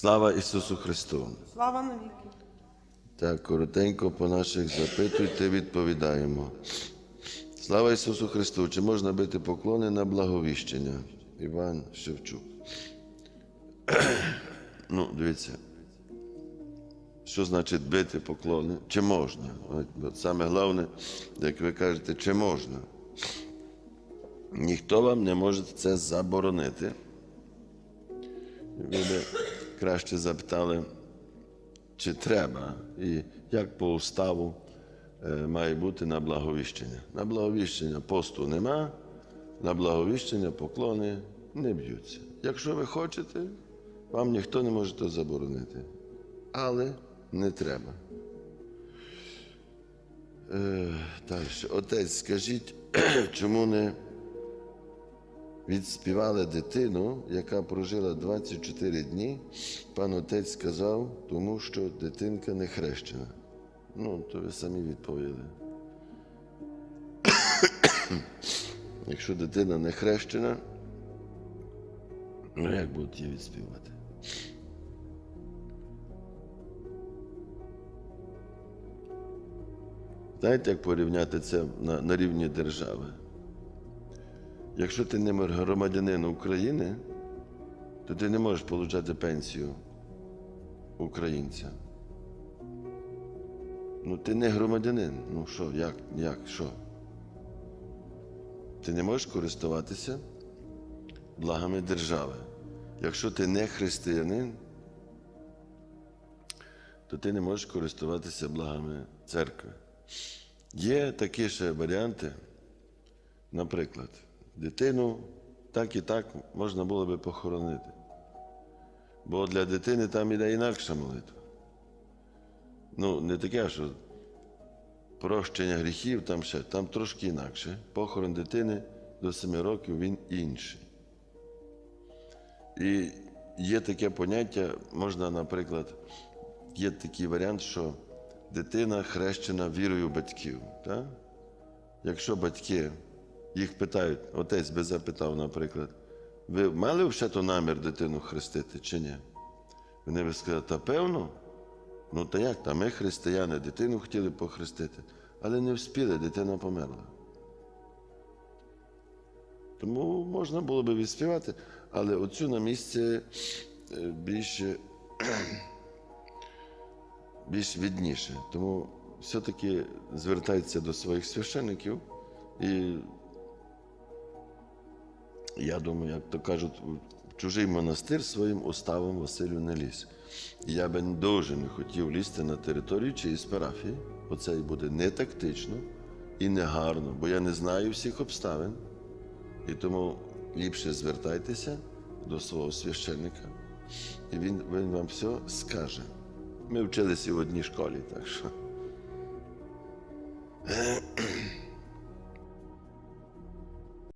Слава Ісусу Христу! Слава навіки. Так, коротенько по наших запитуйте, відповідаємо. Слава Ісусу Христу! Чи можна бити поклони на благовіщення? Іван Шевчук. ну, дивіться. Що значить бити поклони? Чи можна? От, саме головне, як ви кажете, чи можна? Ніхто вам не може це заборонити. Ви краще запитали, чи треба, і як по уставу е, має бути на благовіщення. На благовіщення посту нема, на благовіщення поклони не б'ються. Якщо ви хочете, вам ніхто не може то заборонити. Але не треба. Е, далі. Отець, скажіть, чому не відспівали дитину, яка прожила 24 дні, пан отець сказав, тому що дитинка не хрещена. Ну, то ви самі відповіли. Якщо дитина не хрещена, ну як будуть її відспівати? Знаєте, як порівняти це на, на рівні держави? Якщо ти не громадянин України, то ти не можеш отримати пенсію українця. Ну, ти не громадянин. Ну що, як, як, що? Ти не можеш користуватися благами держави. Якщо ти не християнин, то ти не можеш користуватися благами церкви. Є такі ще варіанти, наприклад, дитину так і так можна було би похоронити. Бо для дитини там іде інакша молитва. Ну, не таке, що прощення гріхів, там ще, там трошки інакше. Похорон дитини до 7 років він інший. І є таке поняття, можна, наприклад, є такий варіант, що дитина хрещена вірою батьків. Так? Якщо батьки їх питають, отець би запитав, наприклад, ви мали вже то намір дитину хрестити чи ні? Вони би сказали, та певно. Ну та як? Та ми християни, дитину хотіли похрестити, але не вспіли, дитина померла. Тому можна було би відспівати, але оцю на місці е, більше, більш відніше. Тому все-таки звертайтеся до своїх священиків і я думаю, як то кажуть, в чужий монастир своїм уставом Василю не ліз. Я би дуже не хотів лізти на територію чиїсь парафії, бо це і буде не тактично і не гарно, бо я не знаю всіх обставин. І тому ліпше звертайтеся до свого священника, і він, він вам все скаже. Ми вчилися в одній школі, так що.